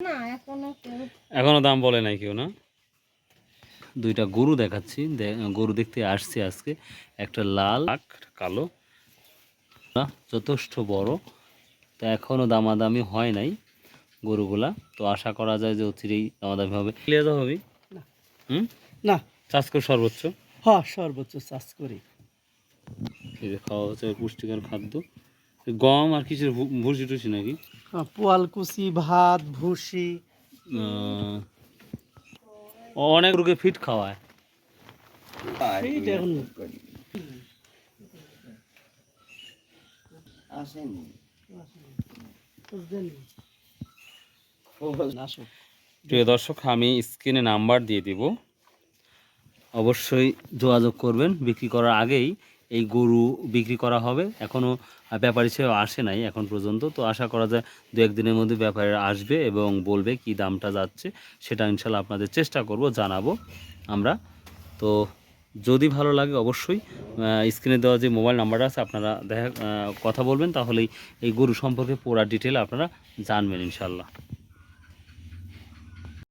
না এখনও কেউ এখনও দাম বলে নাই কেউ না? দুইটা গরু দেখাচ্ছি। গরু দেখতে আসছে আজকে। একটা লাল কালো। যথেষ্ট বড়। তো এখনও দামাদামি হয় নাই গরুগুলা। তো আশা করা যায় যে অচিরেই দামাদামি হবে। ক্লিয়ার হবে না। হুম? না। চাষ করে সর্বোচ্চ। হ সর্বোচ্চ চাষ করি। খাওয়া হচ্ছে পুষ্টিকর খাদ্য। গম আর কিছু ভুসি টুসি নাকি? হ্যাঁ, পোয়ালকুচি ভাত ভুসি। অনেক রোগে ফিট খাওয়ায়। প্রিয় দর্শক আমি স্ক্রিনে নাম্বার দিয়ে দিব। অবশ্যই যোগাযোগ করবেন। বিক্রি করার আগেই এই গরু বিক্রি করা হবে। এখনও ব্যাপারী সে আসে নাই এখন পর্যন্ত। তো আশা করা যায় দু একদিনের মধ্যে ব্যাপারীরা আসবে এবং বলবে কি দামটা যাচ্ছে, সেটা ইনশাল্লাহ আপনাদের চেষ্টা করব, জানাব আমরা। তো যদি ভালো লাগে অবশ্যই স্ক্রিনে দেওয়া যে মোবাইল নাম্বারটা আছে, আপনারা দেখা কথা বলবেন, তাহলেই এই গরু সম্পর্কে পুরা ডিটেল আপনারা জানবেন ইনশাল্লাহ।